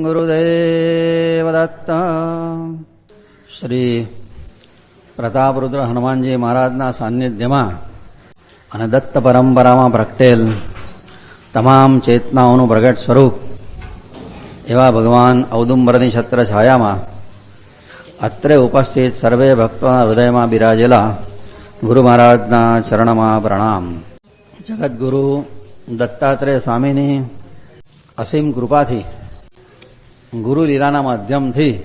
ગુરુદેવ દત્ત શ્રી પ્રતાપરુદ્ર હનુમાનજી મહારાજના સાનિધ્યમાં અને દત્ત પરંપરામાં પ્રગટેલ તમામ ચેતનાઓનું પ્રગટ સ્વરૂપ એવા ભગવાન ઔદુંબરની છત્ર છાયામાં અત્રે ઉપસ્થિત સર્વે ભક્તોના હૃદયમાં બિરાજેલા ગુરુ મહારાજના ચરણમાં પ્રણામ. જગદગુરુ દત્તાત્રેય સ્વામીની અસીમ કૃપાથી, ગુરુ લીલાના માધ્યમથી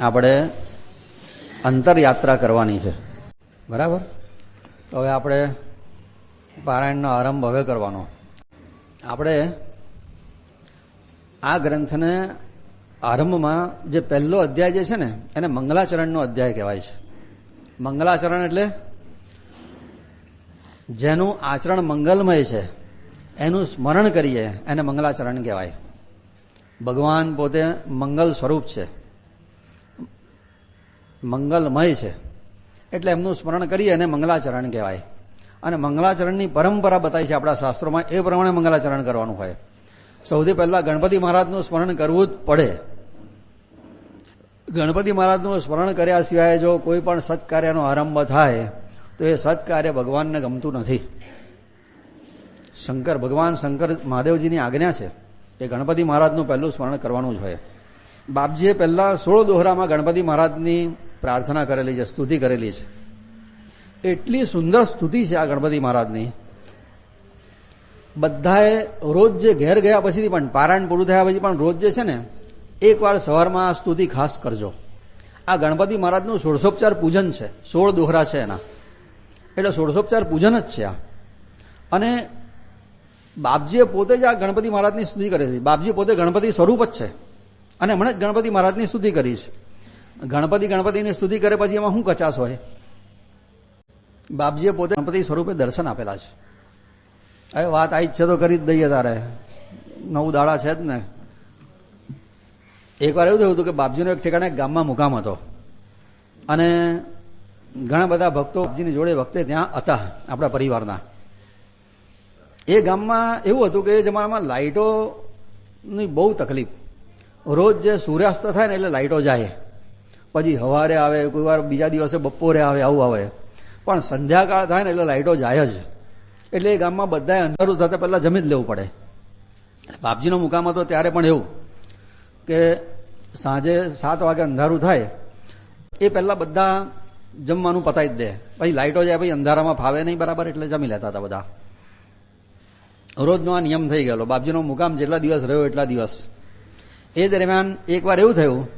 આપણે અંતરયાત્રા કરવાની છે. બરાબર? તો હવે આપણે પારાયણનો આરંભ હવે કરવાનો. આપણે આ ગ્રંથને આરંભમાં જે પહેલો અધ્યાય જે છે ને, એને મંગલાચરણનો અધ્યાય કહેવાય છે. મંગલાચરણ એટલે જેનું આચરણ મંગલમય છે, એનું સ્મરણ કરીએ, એને મંગલાચરણ કહેવાય. ભગવાન પોતે મંગલ સ્વરૂપ છે. મંગલમય છે. એટલે એમનું સ્મરણ કરીએ એને મંગલાચરણ કહેવાય. અને મંગલાચરણની પરંપરા બતાવી છે આપણા શાસ્ત્રોમાં, એ પ્રમાણે મંગલાચરણ કરવાનું હોય. સૌથી પહેલા ગણપતિ મહારાજનું સ્મરણ કરવું જ પડે. ગણપતિ મહારાજનું સ્મરણ કર્યા સિવાય જો કોઈ પણ સત્કાર્યનો આરંભ થાય તો એ સત્કાર્ય ભગવાનને ગમતું નથી. શંકર, ભગવાન શંકર મહાદેવજીની આજ્ઞા છે એ ગણપતિ મહારાજનું પહેલું સ્મરણ કરવાનું જ હોય. બાપજીએ પહેલા સોળ દોહરામાં ગણપતિ મહારાજની પ્રાર્થના કરેલી છે, સ્તુતિ કરેલી છે. એટલી સુંદર સ્તુતિ છે આ ગણપતિ મહારાજની. બધાએ રોજ જે ઘેર ગયા પછીથી પણ, પારાયણ પૂરું થયા પછી પણ રોજ જે છે ને, એકવાર સવારમાં આ સ્તુતિ ખાસ કરજો. આ ગણપતિ મહારાજનું સોળસોપચાર પૂજન છે, સોળ દોહરા છે એના. એટલે ષોડશોપચાર પૂજન જ છે આ. અને બાપજીએ પોતે જ આ ગણપતિ મહારાજની સ્તુતિ કરે છે. બાપજી પોતે ગણપતિ સ્વરૂપ જ છે. અને હમણાં જ ગણપતિ મહારાજની સ્તુતિ કરી છે. ગણપતિ ગણપતિની સ્તુતિ કરે પછી એમાં શું કચાશ હોય? બાપજીએ પોતે ગણપતિ સ્વરૂપે દર્શન આપેલા છે. હવે વાત આવી છે તો કરી જ દઈએ તારે. નવ દાડા છે જ ને. એકવાર એવું થયું હતું કે બાપજીનો એક ઠેકાણે ગામમાં મુકામ હતો. અને ઘણા બધા ભક્તો બાપજીની જોડે વખતે ત્યાં હતા, આપણા પરિવારના. એ ગામમાં એવું હતું કે એ જમાનામાં લાઇટોની બહુ તકલીફ. રોજ જે સૂર્યાસ્ત થાય ને એટલે લાઇટો જાય. પછી હવારે આવે, કોઈ વાર બીજા દિવસે બપોરે આવે, આવું આવે. પણ સંધ્યાકાળ થાય ને એટલે લાઇટો જાય જ. એટલે એ ગામમાં બધાએ અંધારું થતા પહેલા જમી જ લેવું પડે. બાપજીનો મુકામ હતો ત્યારે પણ એવું કે સાંજે સાત વાગે અંધારું થાય. એ પહેલા બધા જમવાનું પતાવી જ દે. પછી લાઇટો જાય, પછી અંધારામાં ફાવે નહીં બરાબર, એટલે જમી લેતા હતા બધા. રોજનો આ નિયમ થઈ ગયેલો. બાપજીનો મુકામ જેટલા દિવસ રહ્યો એટલા દિવસ. એ દરમિયાન એકવાર એવું થયું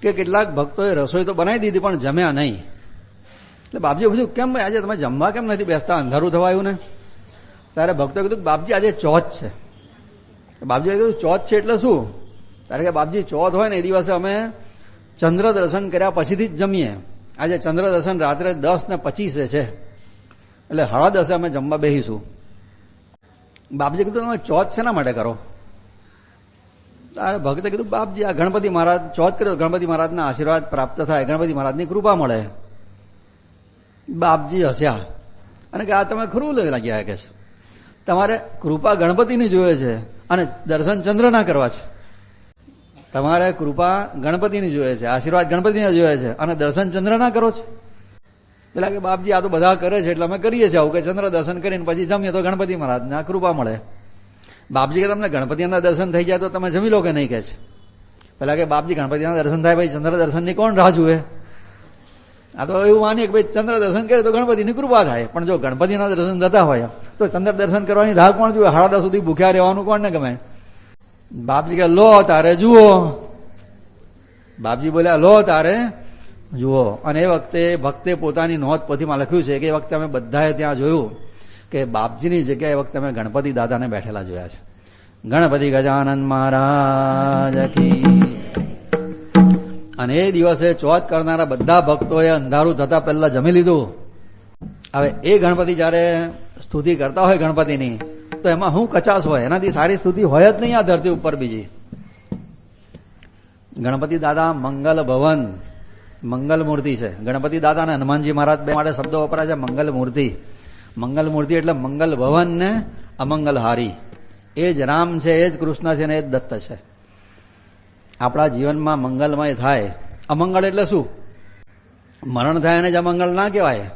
કે કેટલાક ભક્તોએ રસોઈ તો બનાવી દીધી પણ જમ્યા નહીં. એટલે બાપજી પૂછ્યું, કેમ ભાઈ, આજે તમે જમવા કેમ નથી બેસતા? અંધારું થવાયું ને. ત્યારે ભક્તોએ કીધું, બાપજી, આજે ચોથ છે. બાપજીએ કીધું, ચોથ છે એટલે શું? ત્યારે કે, બાપજી, ચોથ હોય ને એ દિવસે અમે ચંદ્ર દર્શન કર્યા પછીથી જ જમીએ. આજે ચંદ્ર દર્શન રાત્રે દસ ને પચીસે છે. એટલે હળદ દસે અમે જમવા બેસીશું બાપજી કીધું, તમે ચોથ શેના માટે કરો? તારે ભક્તે કીધું, બાપજી, આ ગણપતિ મહારાજ, ચોથ કર્યો, ગણપતિ મહારાજના આશીર્વાદ પ્રાપ્ત થાય, ગણપતિ મહારાજની કૃપા મળે. બાપજી હસ્યા. અને કે, આ તમે ખરું લાગ્યા? કે તમારે કૃપા ગણપતિની જોઈએ છે અને દર્શન ચંદ્રના કરવા છે. તમારે કૃપા ગણપતિની જોઈએ છે, આશીર્વાદ ગણપતિના જોઈએ છે અને દર્શન ચંદ્રના કરો છો. પેલા કે બાપજી આ તો બધા કરે છે, એટલે અમે કરીએ છીએ આવું કે ચંદ્ર દર્શન કરીને પછી જમીએ તો ગણપતિ મહારાજના કૃપા મળે. બાપજી કે તમને ગણપતિના દર્શન થઈ જાય તો તમે જમી લો કે નહીં કે છે? પેલા કે બાપજી ગણપતિના દર્શન થાય ભાઈ ચંદ્ર દર્શનની કોણ રાહ જુએ? આ તો એવું માનીએ કે ભાઈ ચંદ્ર દર્શન કરે તો ગણપતિની કૃપા થાય. પણ જો ગણપતિના દર્શન થતા હોય, તો ચંદ્ર દર્શન કરવાની રાહ કોણ જુએ? હાડા સુધી ભૂખ્યા રહેવાનું કોણ ને ગમે? બાપજી કે લો તારે, જુઓ. બાપજી બોલ્યા, લો તારે, જુઓ. અને એ વખતે, ભક્તે પોતાની નોંધ પોથીમાં લખ્યું છે કે એ વખતે અમે બધાએ ત્યાં જોયું કે બાપજીની જગ્યાએ એ વખતે અમે ગણપતિ દાદાને બેઠેલા જોયા છે. ગણપતિ ગજાનંદ મહારાજ અને એ દિવસે ચોથ કરનારા બધા ભક્તોએ અંધારું થતા પહેલા જમી લીધું. હવે એ ગણપતિ જયારે સ્તુતિ કરતા હોય ગણપતિની તો એમાં શું કચાશ હોય? એનાથી સારી સ્તુતિ હોય જ નહીં આ ધરતી ઉપર બીજી. ગણપતિ દાદા મંગલ ભવન, મંગલ મૂર્તિ છે. ગણપતિ દાદા અને હનુમાનજી મહારાજ બે માટે શબ્દો વપરાય છે, મંગલ મૂર્તિ. મંગલ મૂર્તિ એટલે મંગલ ભવન ને અમંગલ હારી એ જ રામ છે, એ જ કૃષ્ણ છે ને એ જ દત્ત છે. આપણા જીવનમાં મંગલમય થાય. અમંગળ એટલે શું? મરણ થાય એને જ અમંગળ ના કહેવાય.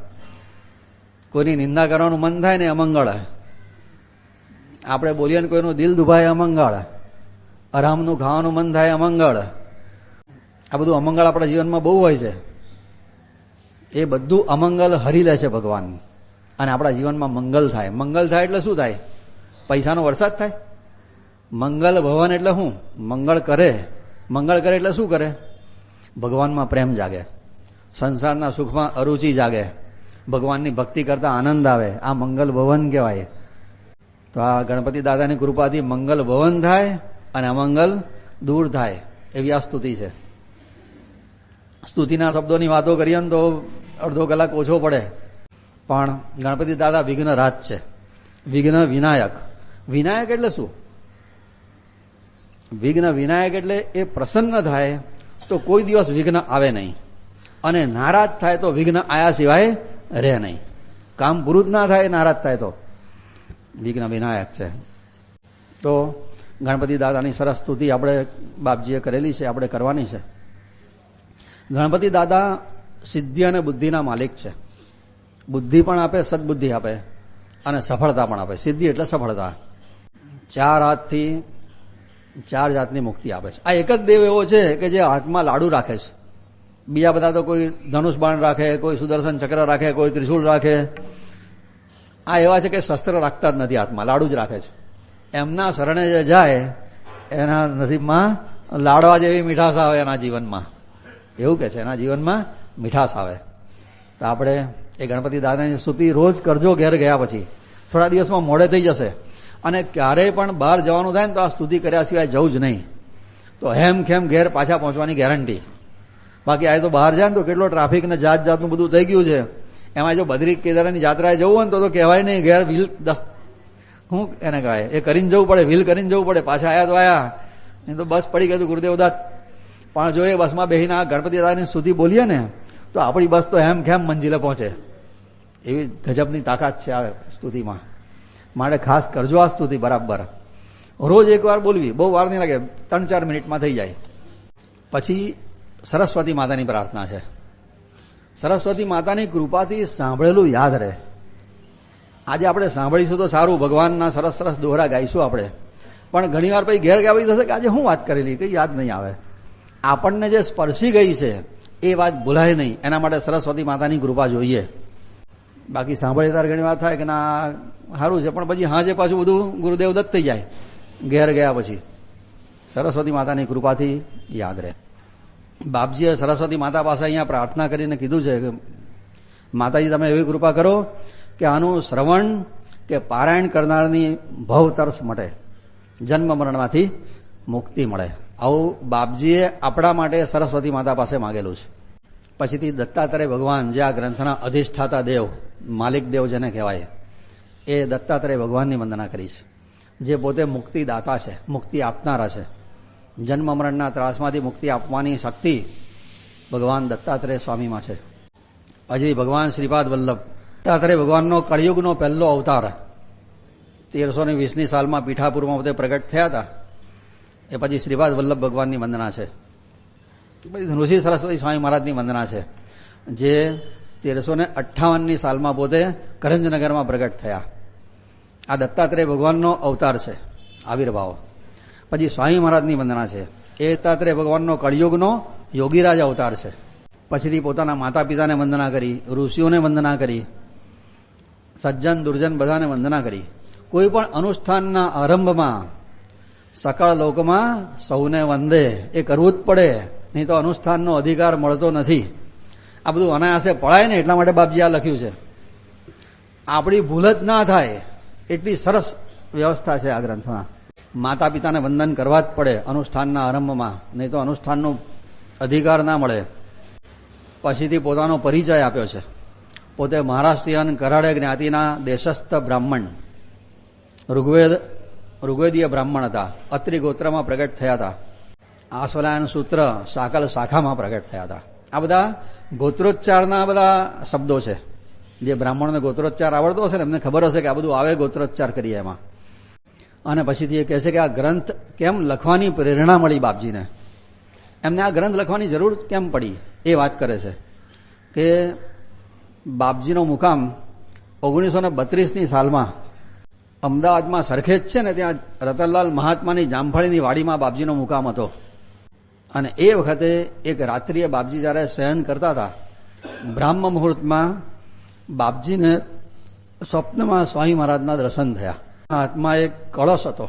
કોઈની નિંદા કરવાનું મન થાય ને અમંગળ. આપણે બોલીએ ને કોઈનું દિલ દુભાય અમંગળ, આરામનું ખાવાનું મન થાય અમંગળ. આ બધું અમંગળ આપણા જીવનમાં બહુ હોય છે. એ બધું અમંગલ હરી લે છે ભગવાન. અને આપણા જીવનમાં મંગલ થાય. મંગલ થાય એટલે શું થાય? પૈસાનો વરસાદ થાય? મંગલ ભવન એટલે શું? મંગળ કરે. મંગળ કરે એટલે શું કરે? ભગવાનમાં પ્રેમ જાગે. સંસારના સુખમાં અરુચિ જાગે. ભગવાનની ભક્તિ કરતા આનંદ આવે. આ મંગલ ભવન કહેવાય. તો આ ગણપતિ દાદાની કૃપાથી મંગલ ભવન થાય અને અમંગલ દૂર થાય એવી આ સ્તુતિ છે. સ્તુતિના શબ્દોની વાતો કરીએ ને તો અડધો કલાક ઓછો પડે. પણ ગણપતિ દાદા વિઘ્ન રાજ છે. વિઘ્ન વિનાયક. વિનાયક એટલે શું? વિઘ્ન વિનાયક એટલે એ પ્રસન્ન થાય તો કોઈ દિવસ વિઘ્ન આવે નહીં. અને નારાજ થાય તો વિઘ્ન આયા સિવાય રહે નહીં. કામ પૂરું જ ના થાય નારાજ થાય તો. વિઘ્ન વિનાયક છે. તો ગણપતિ દાદાની સરસ સ્તુતિ આપણે બાપજીએ કરેલી છે, આપણે કરવાની છે. ગણપતિ દાદા સિદ્ધિ અને બુદ્ધિના માલિક છે. બુદ્ધિ પણ આપે, સદબુદ્ધિ આપે અને સફળતા પણ આપે. સિદ્ધિ એટલે સફળતા. ચાર હાથથી, ચાર જાતની મુક્તિ આપે છે. આ એક જ દેવ એવો છે કે જે હાથમાં લાડુ રાખે છે. બીજા બધા તો કોઈ ધનુષ બાણ રાખે, કોઈ સુદર્શન ચક્ર રાખે, કોઈ ત્રિશુલ રાખે. આ એવા છે કે શસ્ત્ર રાખતા જ નથી હાથમાં લાડુ જ રાખે છે. એમના શરણે જે જાય, એના નસીબમાં લાડવા જેવી મીઠાશ આવે એના જીવનમાં. એવું કે છે, એના જીવનમાં મીઠાશ આવે. તો આપણે એ ગણપતિ દાદાની સ્તુતિ રોજ કરજો ઘેર ગયા પછી. થોડા દિવસમાં મોડે થઈ જશે. અને ક્યારેય પણ બહાર જવાનું થાય ને તો આ સ્તુતિ કર્યા સિવાય જવું જ નહીં. તો હેમ ખેમ ઘેર પાછા પહોંચવાની ગેરંટી. બાકી આ તો બહાર જાય ને તો કેટલો ટ્રાફિક ને જાત જાતનું બધું થઈ ગયું છે. એમાં જો બદ્રી કેદારની જાત્રાએ જવું હોય ને તો કહેવાય નહીં, ઘેર વ્હીલ દસ શું એને કહેવાય એ કરીને જવું પડે વ્હીલ કરીને જવું પડે, પાછા આયા તો આયા. નહીં તો બસ પડી ગયું ગુરુદેવ દાદ પણ જો એ બસમાં બેહીને આ ગણપતિ દાદાની સ્તુતિ બોલીએ ને, તો આપણી બસ તો હેમ ખેમ મંજિલે પહોંચે? એવી ગજબની તાકાત છે આ સ્તુતિમાં. માટે ખાસ કરજો આ સ્તુતિ બરાબર. રોજ એક વાર બોલવી. બહુ વાર નહીં લાગે. ત્રણ ચાર મિનિટમાં થઈ જાય. પછી સરસ્વતી માતાની પ્રાર્થના છે. સરસ્વતી માતાની કૃપાથી સાંભળેલું યાદ રહે. આજે આપણે સાંભળીશું તો સારું, ભગવાનના સરસ સરસ દોહરા ગાઈશું આપણે. પણ ઘણી વાર પછી ઘેર ગાવી થશે કે આજે હું વાત કરેલી, કઈ યાદ નહીં આવે. આપણને જે સ્પર્શી ગઈ છે, એ વાત ભૂલાય નહીં. એના માટે સરસ્વતી માતાની કૃપા જોઈએ. બાકી સાંભળી ત્યારે ઘણી વાર થાય કે ના, સારું છે, પણ પછી હાજે પાછું બધું ગુરુદેવ દત્ત થઈ જાય, ઘેર ગયા પછી. સરસ્વતી માતાની કૃપાથી યાદ રહે. બાપજીએ સરસ્વતી માતા પાસે અહીંયા પ્રાર્થના કરીને કીધું છે કે, માતાજી, તમે એવી કૃપા કરો કે આનું શ્રવણ કે પારાયણ કરનારની ભવ તરસ મટે, જન્મ મરણમાંથી મુક્તિ મળે. આવું બાપજીએ આપણા માટે સરસ્વતી માતા પાસે માગેલું છે. પછીથી દત્તાત્રેય ભગવાન, જે આ ગ્રંથના અધિષ્ઠાતા દેવ, માલિક દેવ જેને કહેવાય, એ દત્તાત્રેય ભગવાનની વંદના કરી છે. જે પોતે મુક્તિદાતા છે, મુક્તિ આપનારા છે. જન્મ મરણના ત્રાસમાંથી મુક્તિ આપવાની શક્તિ ભગવાન દત્તાત્રેય સ્વામીમાં છે. હજી ભગવાન શ્રીપાદ વલ્લભ. દત્તાત્રેય ભગવાનનો કળિયુગનો પહેલો અવતાર. તેરસો ને વીસની સાલમાં પીઠાપુરમાં પોતે પ્રગટ થયા હતા. એ પછી શ્રીપાદ વલ્લભ ભગવાનની વંદના છે. પછી ઋષિ સરસ્વતી સ્વામી મહારાજની વંદના છે. જે તેરસો ને અઠ્ઠાવનની સાલમાં પોતે કરંજનગરમાં પ્રગટ થયા. આ દત્તાત્રેય ભગવાનનો અવતાર છે. આવિર્ભાવ. પછી સ્વામી મહારાજની વંદના છે. એ દત્તાત્રેય ભગવાનનો કળિયુગનો યોગીરાજ અવતાર છે પછીથી પોતાના માતા પિતાને વંદના કરી, ઋષિઓને વંદના કરી, સજ્જન, દુર્જન બધાને વંદના કરી. કોઈ પણ અનુષ્ઠાનના આરંભમાં સકળ લોકમાં સૌને વંદે, એ કરવું જ પડે, નહીં તો અનુષ્ઠાનનો અધિકાર મળતો નથી. આ બધું અનાયાસે પડાય ને એટલા માટે બાપજી આ લખ્યું છે. આપણી ભૂલ જ ના થાય, એટલી સરસ વ્યવસ્થા છે આ ગ્રંથમાં. માતા પિતાને વંદન કરવા જ પડે અનુષ્ઠાનના આરંભમાં. નહીં તો અનુષ્ઠાનનો અધિકાર ના મળે. પછીથી પોતાનો પરિચય આપ્યો છે. પોતે મહારાષ્ટ્રીયન કરાડે જ્ઞાતિના દેશસ્થ બ્રાહ્મણ. ઋગ્વેદ, ઋગ્વેદીય બ્રાહ્મણ હતા. અત્રિ ગોત્રમાં પ્રગટ થયા હતા. આસ્વલાયન સૂત્ર સાકલ શાખામાં પ્રગટ થયા હતા. આ બધા ગોત્રોચ્ચારના બધા શબ્દો છે. જે બ્રાહ્મણને ગોત્રોચ્ચાર આવડતો હશે ને એમને ખબર હશે કે આ બધું આવે ગોત્રોચ્ચાર કરીએ એમાં. અને પછીથી એ કહે છે કે આ ગ્રંથ કેમ લખવાની પ્રેરણા મળી બાપજીને? એમને આ ગ્રંથ લખવાની જરૂર કેમ પડી? એ વાત કરે છે કે બાપજીનો મુકામ ઓગણીસો ને બત્રીસની સાલમાં અમદાવાદમાં સરખેજ છે ને ત્યાં રતનલાલ મહાત્માની જામફળીની વાડીમાં બાપજીનો મુકામ હતો. અને એ વખતે એક રાત્રિએ બાપજી જ્યારે શયન કરતા હતા, બ્રાહ્મ મુહૂર્તમાં બાપજીને સ્વપ્નમાં સ્વામી મહારાજના દર્શન થયા. હાથમાં એક કળશ હતો.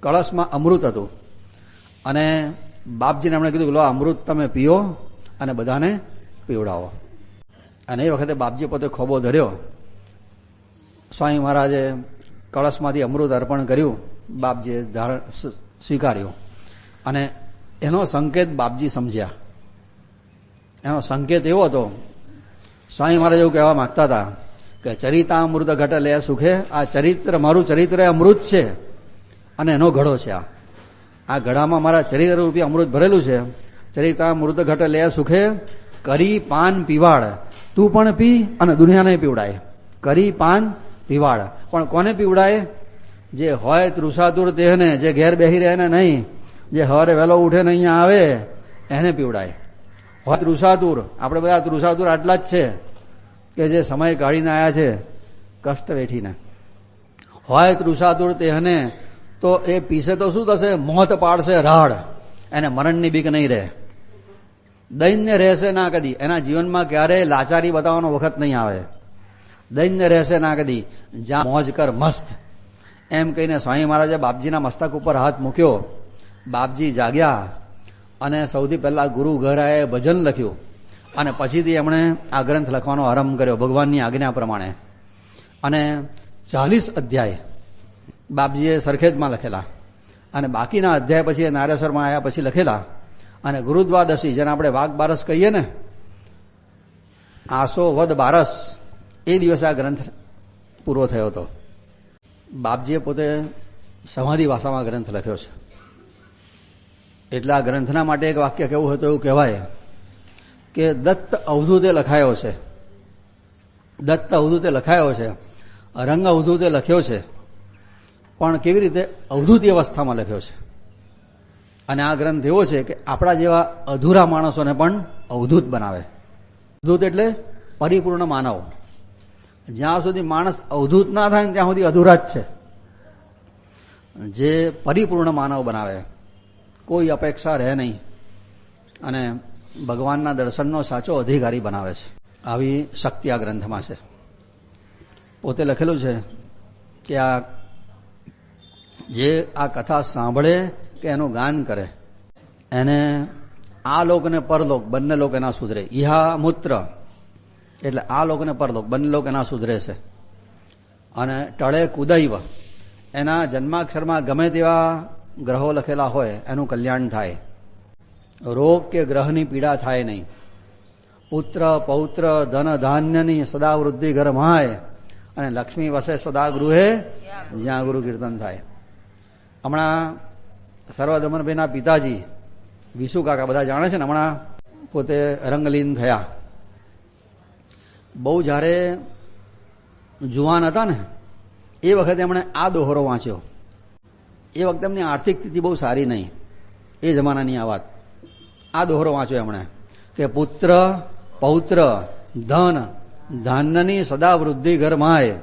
કળશમાં અમૃત હતું. અને બાપજીને એમણે કીધું કે લો અમૃત તમે પીઓ અને બધાને પીવડાવો. અને એ વખતે બાપજી પોતે ખોબો ધર્યો. સ્વામી મહારાજે કળશમાંથી અમૃત અર્પણ કર્યું. બાપજીએ ધારણ સ્વીકાર્યું. અને એનો સંકેત બાપજી સમજ્યા. એનો સંકેત એવો હતો. સ્વામી મહારાજ એવું કહેવા માંગતા હતા. કે ચરિતામૃત ઘટ લે સુખે, આ ચરિત્ર, મારું ચરિત્ર અમૃત છે, અને એનો ઘડો છે આ. આ ઘડામાં મારા ચરિત્ર રૂપી અમૃત ભરેલું છે. ચરિતામૃત ઘટ લે સુખે, કરી પાન પીવાડ તું પણ પી અને દુનિયાને પીવડાય. કરી પાન પીવાડ પણ કોને પીવડાય? જે હોય તૃષાતુર દેહને જે ઘેર બેહી રહે ને નહીં, જે હવારે વહેલો ઉઠે ને અહીંયા આવે, એને પીવડાય. હોય તૃષાતુર. આપણે બધા તૃષાતુર આટલા જ છે. કે જે સમય કાઢીને આવ્યા છે, કષ્ટ વેઠીને. હોય તૃષાતુર તેને તો એ પીસે તો શું થશે? મોત પાડશે રાડ. એને મરણની બીક નહીં રહે. દૈન્ય રહેશે ના કદી. એના જીવનમાં ક્યારેય લાચારી બતાવવાનો વખત નહીં આવે. દૈન્ય રહેશે ના કદી. જ્યાં મોજ કર મસ્ત. એમ કહીને સ્વામી મહારાજે બાપજીના મસ્તક ઉપર હાથ મૂક્યો. બાપજી જાગ્યા અને સૌથી પહેલા ગુરુ ઘરાએ ભજન લખ્યું. અને પછીથી એમણે આ ગ્રંથ લખવાનો આરંભ કર્યો, ભગવાનની આજ્ઞા પ્રમાણે. અને ચાલીસ અધ્યાય બાપજીએ સરખેજમાં લખેલા. અને બાકીના અધ્યાય પછી નારેશ્વરમાં આવ્યા પછી લખેલા. અને ગુરુદ્વાદશી, જેને આપણે વાઘ બારસ કહીએ ને, આસો વદ બારસ, એ દિવસે આ ગ્રંથ પૂરો થયો હતો. બાપજીએ પોતે સમાધિ ભાષામાં ગ્રંથ લખ્યો છે. એટલે ગ્રંથના માટે એક વાક્ય કેવું હતું એવું કહેવાય. કે દત્ત અવધૂતે લખાયો છે. દત્ત અવધૂતે લખાયો છે. રંગ અવધૂતે લખ્યો છે. પણ કેવી રીતે અવધૂતી અવસ્થામાં લખ્યો છે? અને આ ગ્રંથ એવો છે કે આપણા જેવા અધૂરા માણસોને પણ અવધૂત બનાવે. અવધૂત એટલે પરિપૂર્ણ માનવ. જ્યાં સુધી માણસ અવધૂત ના થાય ત્યાં સુધી અધૂરા જ છે. જે પરિપૂર્ણ માનવ બનાવે. કોઈ અપેક્ષા રહે નહીં. અને ભગવાનના દર્શનનો સાચો અધિકારી બનાવે છે. આવી શક્તિ આ ગ્રંથમાં છે. પોતે લખેલું છે કે આ જે આ કથા સાંભળે કે એનું ગાન કરે, એને આ લોકને પરલોક બંને લોક એના સુધરે. ઇહા મૂત્ર. એટલે આ લોકને પરલોક બંને લોક એના સુધરે છે. અને ટળે કુદૈવ. એના જન્માક્ષરમાં ગમે તેવા ગ્રહો લખેલા હોય, એનું કલ્યાણ થાય. રોગ કે ગ્રહની પીડા થાય નહીં. પુત્ર, પૌત્ર, ધન, ધાન્યની સદા વૃદ્ધિ ઘરમાય અને લક્ષ્મી વસે સદા ગૃહે જ્યાં ગુરુ કીર્તન થાય. હમણાં સર્વદમનભાઈના પિતાજી, વિશુ કાકા બધા જાણે છે ને હમણાં પોતે રંગલીન થયા. બહુ જ્યારે જુવાન હતા ને, એ વખતે એમણે આ દોહરો વાંચ્યો. એ વખતે એમની આર્થિક સ્થિતિ બહુ સારી નહીં. એ જમાનાની આ વાત. આ દોહરો વાંચ્યો એમણે કે પુત્ર, પૌત્ર, ધન, ધાન્યની સદા વૃદ્ધિ ઘરમાય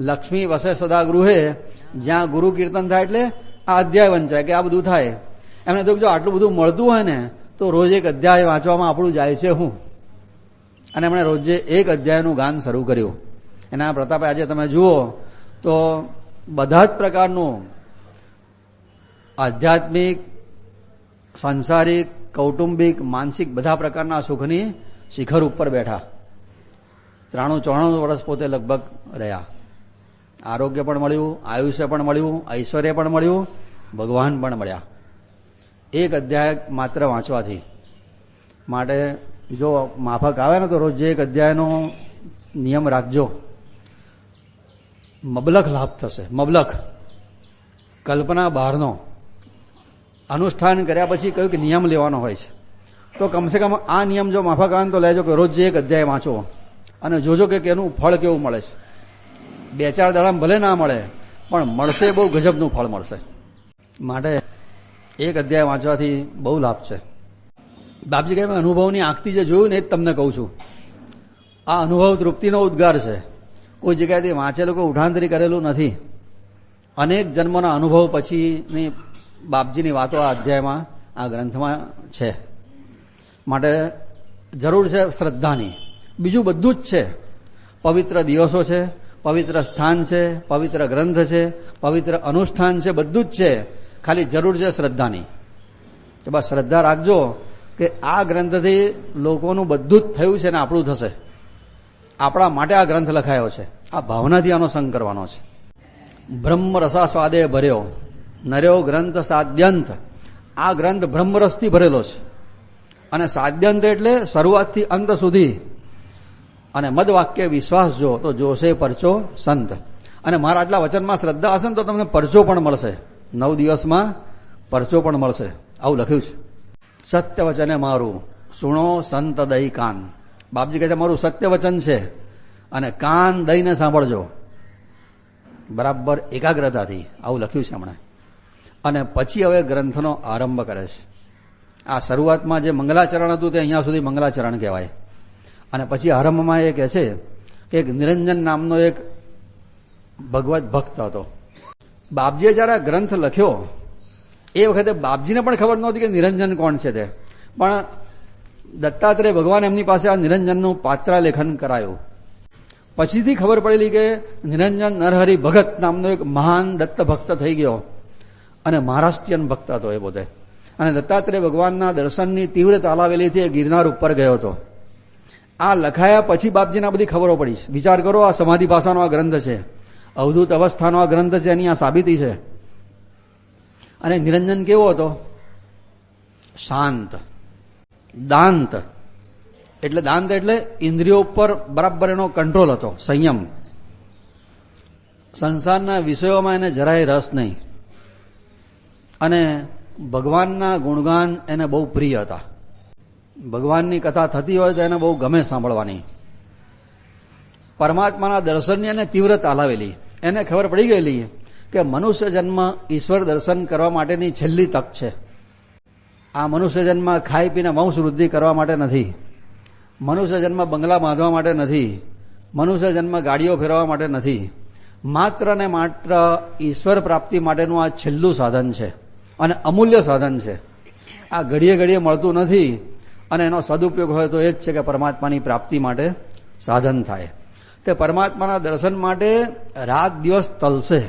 લક્ષ્મી વસે સદા ગૃહે જ્યાં ગુરુ કીર્તન થાય એટલે આ અધ્યાય વંચાય કે આ બધું થાય. એમને તો જો આટલું બધું મળતું હોય ને, તો રોજ એક અધ્યાય વાંચવામાં આપણું જાય છે હું. અને એમણે રોજે એક અધ્યાયનું ગાન શરૂ કર્યું. એના પ્રતાપે આજે તમે જુઓ, તો બધા જ પ્રકારનું આધ્યાત્મિક, સાંસારિક કૌટુંબિક, માનસિક બધા પ્રકારના સુખની શિખર ઉપર બેઠા. ત્રાણું ચોરાણું વર્ષ પોતે લગભગ રહ્યા. આરોગ્ય પણ મળ્યું, આયુષ્ય પણ મળ્યું, ઐશ્વર્ય પણ મળ્યું, ભગવાન પણ મળ્યા. એક અધ્યાય માત્ર વાંચવાથી. માટે જો માફક આવે ને તો રોજ એક અધ્યાયનો નિયમ રાખજો. મબલખ લાભ થશે. મબલખ. કલ્પના બહારનો. અનુષ્ઠાન કર્યા પછી કહ્યું કે નિયમ લેવાનો હોય છે. તો કમસે કમ આ નિયમ જો માફાકાન તો લેજો કે રોજ એક અધ્યાય વાંચો. અને જોજો કે એનું ફળ કેવું મળે છે. બે ચાર દાડામાં ભલે ના મળે, પણ મળશે બહુ ગજબનું ફળ મળશે. માટે એક અધ્યાય વાંચવાથી બહુ લાભ છે. બાપજી કહે અનુભવની આંખથી જે જોયું ને એ જ તમને કહું છું. આ અનુભવ તૃપ્તિનો ઉદ્ગાર છે. કોઈ જગ્યાએથી વાંચેલું કોઈ ઉઠાંતરી કરેલું નથી. અનેક જન્મના અનુભવ પછીની બાપજીની વાતો આ અધ્યાયમાં, આ ગ્રંથમાં છે. માટે જરૂર છે શ્રદ્ધાની. બીજું બધું જ છે. પવિત્ર દિવસો છે, પવિત્ર સ્થાન છે, પવિત્ર ગ્રંથ છે, પવિત્ર અનુષ્ઠાન છે, બધું જ છે. ખાલી જરૂર છે શ્રદ્ધાની. કે બસ શ્રદ્ધા રાખજો કે આ ગ્રંથથી લોકોનું બધું જ થયું છે ને આપણું થશે. આપણા માટે આ ગ્રંથ લખાયો છે. આ ભાવનાથી આનો સંગ કરવાનો છે. બ્રહ્મ રસાસ્વાદે ભર્યો. નર્યો ગ્રંથ સાદ્યંત. આ ગ્રંથ બ્રહ્મરસથી ભરેલો છે. અને સાદ્યંત એટલે શરૂઆતથી અંત સુધી. અને મદવાક્ય વિશ્વાસ જો તો જોશે પરચો સંત. અને મારા આટલા વચનમાં શ્રદ્ધા હશે તો તમને પરચો પણ મળશે. નવ દિવસમાં પરચો પણ મળશે. આવું લખ્યું છે. સત્ય વચને મારું. સુણો સંત દઈ કાન. બાપજી કહે છે, મારું સત્ય વચન છે. અને કાન દઈને સાંભળજો. બરાબર એકાગ્રતાથી. આવું લખ્યું છે હમણાં. અને પછી હવે ગ્રંથનો આરંભ કરે છે. આ શરૂઆતમાં જે મંગલાચરણ હતું તે અહીંયા સુધી મંગલાચરણ કહેવાય. અને પછી આરંભમાં એ કહે છે કે એક નિરંજન નામનો એક ભગવત ભક્ત હતો. બાપજીએ જયારે ગ્રંથ લખ્યો, એ વખતે બાપજીને પણ ખબર નહોતી કે નિરંજન કોણ છે તે. પણ દત્તાત્રેય ભગવાન એમની પાસે આ નિરંજનનું પાત્રાલેખન કરાયું. પછીથી ખબર પડેલી કે નિરંજન નરહરિ ભગત નામનો એક મહાન દત્ત ભક્ત થઈ ગયો. અને મહારાષ્ટ્રીયન ભક્ત હતો એ પોતે. અને દત્તાત્રેય ભગવાનના દર્શનની તીવ્ર તાલાવેલીથી એ ગિરનાર ઉપર ગયો હતો. આ લખાયા પછી બાપજીને બધી ખબરો પડી છે. વિચાર કરો, આ સમાધિ ભાષાનો આ ગ્રંથ છે. અવધૂત અવસ્થાનો આ ગ્રંથ છે એની આ સાબિતી છે. અને નિરંજન કેવો હતો? શાંત. દાંત. એટલે દાંત એટલે ઇન્દ્રિયો ઉપર બરાબર એનો કંટ્રોલ હતો, સંયમ. સંસારના વિષયોમાં એને જરાય રસ નહીં. અને ભગવાનના ગુણગાન એને બહુ પ્રિય હતા. ભગવાનની કથા થતી હોય તો એને બહુ ગમે સાંભળવાની. પરમાત્માના દર્શનની એને તીવ્રતા લાવેલી. એને ખબર પડી ગયેલી કે મનુષ્ય જન્મ ઈશ્વર દર્શન કરવા માટેની છેલ્લી તક છે. આ મનુષ્ય જન્મ ખાઈ પીને વંશ વૃદ્ધિ કરવા માટે નથી. મનુષ્ય જન્મ બંગલા બાંધવા માટે નથી. મનુષ્ય જન્મ ગાડીઓ ફેરવવા માટે નથી. માત્ર ને માત્ર ઈશ્વર પ્રાપ્તિ માટેનું આ છેલ્લું સાધન છે. અને અમૂલ્ય સાધન છે. આ ઘડીએ ઘડીએ મળતું નથી અને એનો સદુપયોગ હોય તો એ જ છે કે પરમાત્માની પ્રાપ્તિ માટે સાધન થાય. તે પરમાત્માના દર્શન માટે રાત દિવસ તલશે.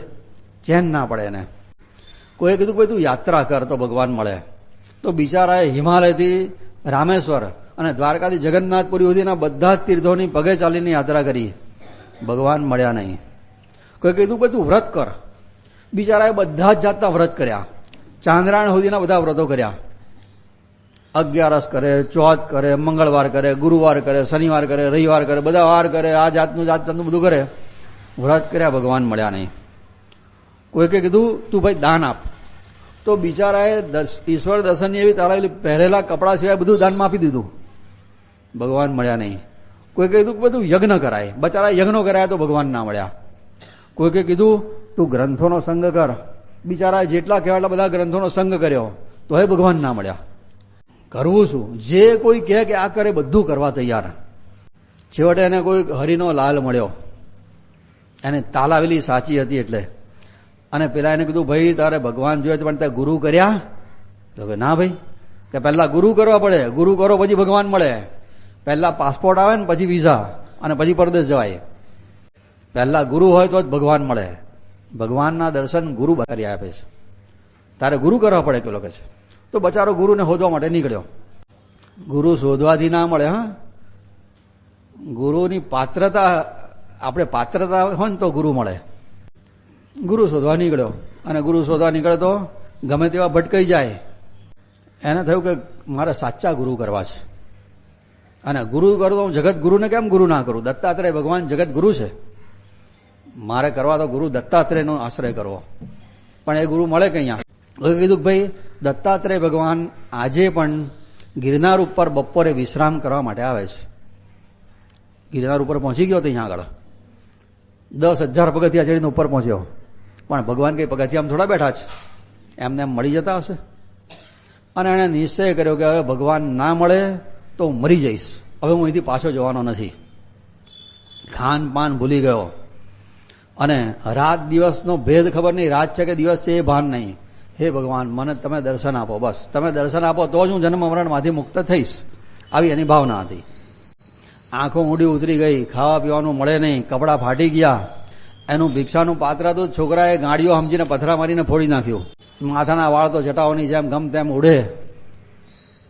ચેન ના પડે એને. કોઈએ કીધું, ભાઈ, તું યાત્રા કર તો ભગવાન મળે. તો બિચારાએ હિમાલયથી રામેશ્વર અને દ્વારકાથી જગન્નાથપુરી સુધીના બધા જ તીર્થોની પગે ચાલીને યાત્રા કરી. ભગવાન મળ્યા નહીં. કોઈ કીધું, ભાઈ, તું વ્રત કર. બિચારાએ બધા જ જાતના વ્રત કર્યા. ચાંદ્રાયણ સુધીના બધા વ્રતો કર્યા. અગિયારસ કરે, ચોથ કરે, મંગળવાર કરે, ગુરુવાર કરે, શનિવાર કરે, રવિવાર કરે, બધા વાર કરે, આ જાતનું જાત જાતનું બધું કરે. વ્રત કર્યા, ભગવાન મળ્યા નહીં. કોઈ કે કીધું, તું ભાઈ દાન આપ. તો બિચારાએ ઈશ્વર દર્શનની એવી તારાવેલી પહેરેલા કપડા સિવાય બધું દાનમાં આપી દીધું. ભગવાન મળ્યા નહીં. કોઈ કીધું કે બધું યજ્ઞ કરાય. બચારા યજ્ઞો કરાયા તો ભગવાન ના મળ્યા. કોઈ કે કીધું, તું ગ્રંથોનો સંગ કર. બિચારા જેટલા કહેવા એટલા બધા ગ્રંથોનો સંગ કર્યો. તો એ ભગવાન ના મળ્યા. કરવું શું? જે કોઈ કહે કે આ કરે, બધું કરવા તૈયાર. છેવટે એને કોઈ હરિનો લાલ મળ્યો. એને તાલાવેલી સાચી હતી એટલે. અને પેલા એને કીધું, ભાઈ, તારે ભગવાન જોઈએ પણ તે ગુરુ કર્યા? તો કે, ના ભાઈ. કે પહેલા ગુરુ કરવા પડે. ગુરુ કરો, પછી ભગવાન મળે. પહેલા પાસપોર્ટ આવે ને, પછી વિઝા અને પછી પરદેશ જવાય. પહેલા ગુરુ હોય તો જ ભગવાન મળે. ભગવાનના દર્શન ગુરુ કરી આપે છે. તારે ગુરુ કરવા પડે કે કે છે? તો બચારો ગુરુને શોધવા માટે નીકળ્યો. ગુરુ શોધવાથી ના મળે, હા? ગુરુની પાત્રતા, આપણે પાત્રતા હોય ને તો ગુરુ મળે. ગુરુ શોધવા નીકળ્યો. અને ગુરુ શોધવા નીકળે તો ગમે તેવા ભટકાઈ જાય. એને થયું કે મારે સાચા ગુરુ કરવા છે. અને ગુરુ કરું તો હું જગત ગુરુને કેમ ગુરુ ના કરું? દત્તાત્રેય ભગવાન જગત ગુરુ છે. મારે કરવા તો ગુરુ દત્તાત્રેયનો આશ્રય કરવો. પણ એ ગુરુ મળે કે અહીંયા કીધું ભાઈ, દત્તાત્રેય ભગવાન આજે પણ ગિરનાર ઉપર બપોરે વિશ્રામ કરવા માટે આવે છે. ગિરનાર ઉપર પહોંચી ગયો અહીંયા આગળ. દસ હજાર પગથિયા ચડીને ઉપર પહોંચ્યો. પણ ભગવાન કઈ પગથિયામાં થોડા બેઠા છે. એમને એમ મળી જતા હશે. અને એણે નિશ્ચય કર્યો કે હવે ભગવાન ના મળે તો હું મરી જઈશ. હવે હું અહીંથી પાછો જવાનો નથી. ખાન પાન ભૂલી ગયો. અને રાત દિવસનો ભેદ ખબર નહીં. રાત છે કે દિવસ છે એ ભાન નહીં. હે ભગવાન, મને તમે દર્શન આપો, બસ. તમે દર્શન આપો તો જ હું જન્મ મરણમાંથી મુક્ત થઈશ. આવી એની ભાવના હતી. આંખો ઊંડી ઉતરી ગઈ, ખાવા પીવાનું મળે નહીં, કપડાં ફાટી ગયા. એનું ભિક્ષાનું પાત્ર હતું છોકરાએ ગાડીઓ સમજીને પથરા મારીને ફોડી નાખ્યું. માથાના વાળ તો જટાઓની જેમ ગમ તેમ ઉડે.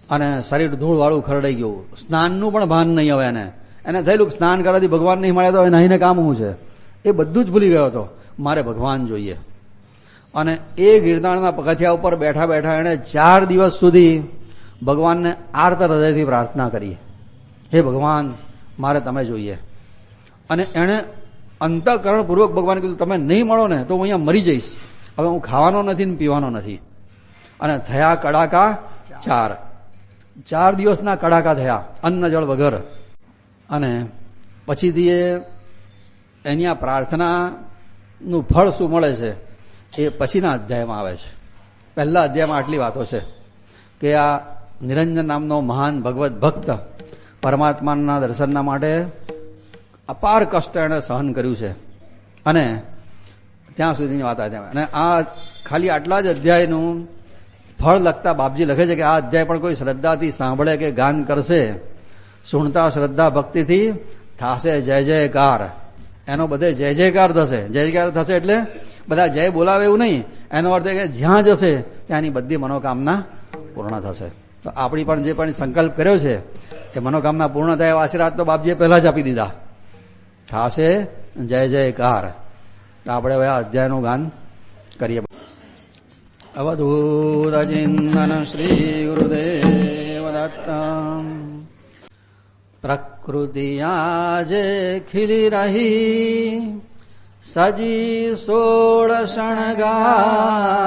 અને શરીર ધૂળવાળું ખરડાઈ ગયું. સ્નાનનું પણ ભાન નહીં હવે એને. એને થયેલું સ્નાન કરવાથી ભગવાન નહીં મળે તો નહીંને કામ શું છે? એ બધું જ ભૂલી ગયો હતો. મારે ભગવાન જોઈએ. અને એ ગિરનારના પગથિયા ઉપર બેઠા બેઠા એણે ચાર દિવસ સુધી ભગવાનને આર્ત હૃદયથી પ્રાર્થના કરી. હે ભગવાન, મારે તમે જોઈએ. અને એણે અંતઃકરણપૂર્વક ભગવાન કીધું, તમે નહીં મળો ને તો હું અહીંયા મરી જઈશ. હવે હું ખાવાનો નથી ને પીવાનો નથી. અને થયા કડાકા ચાર. ચાર દિવસના કડાકા થયા. અન્ન જળ વગર. અને પછીથી એ એની આ પ્રાર્થનાનું ફળ શું મળે છે એ પછીના અધ્યાયમાં આવે છે. પહેલા અધ્યાયમાં આટલી વાતો છે કે આ નિરંજન નામનો મહાન ભગવત ભક્ત પરમાત્માના દર્શનના માટે અપાર કષ્ટ એણે સહન કર્યું છે. અને ત્યાં સુધીની વાત છે અને આ ખાલી આટલા જ અધ્યાયનું ફળ લખતા બાપજી લખે છે કે આ અધ્યાય પણ કોઈ શ્રદ્ધાથી સાંભળે કે ગાન કરશે. સુણતા શ્રદ્ધા ભક્તિથી થાશે જય જયકાર. એનો બધે જય જયકાર થશે. જય જયકાર થશે એટલે બધા જય બોલાવે એવું નહીં. એનો અર્થ એ કે જ્યાં જશે, ત્યાંની બધી મનોકામના પૂર્ણ થશે. તો આપણી પણ જે પણ સંકલ્પ કર્યો છે એ મનોકામના પૂર્ણ થાય, એવા આશીર્વાદ તો બાપજીએ પહેલા જ આપી દીધા. થાશે જય જયકાર. તો આપણે હવે અધ્યાયનું ગાન કરીએ. અવધૂત ચિંતન શ્રી ગુરુદેવ દત્તમ પ્રકૃતિ આજે ખીલી રહી સજી સોળ શણગાર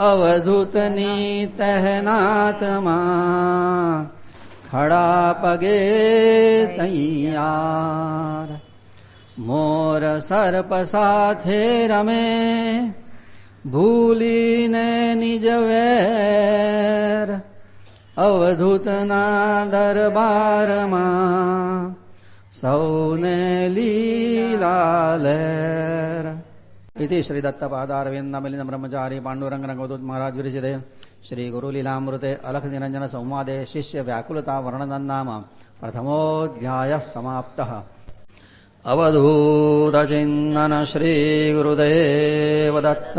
અવધૂતની તહેનાતમાં ખડા પગે તૈયાર મોર સર્પ સાથે રમે ભૂલીને નિજ વેર અવધૂતના દરબારમાં સૌને લીલા લેર ઇતિ શ્રી મિલિન બ્રહ્મચારી પાંડુરંગ રંગોદૂત મહારાજ વિરચિતે શ્રી ગુરુ લીલામૃતે અલખ નિરંજન સંવાદે શિષ્ય વ્યાકુલતા વર્ણન વર્ણનનામ પ્રથમોધ્યાય સમાપ્ત અવધૂત અવધૂતચિંતન શ્રી ગુરુદેવ દત્ત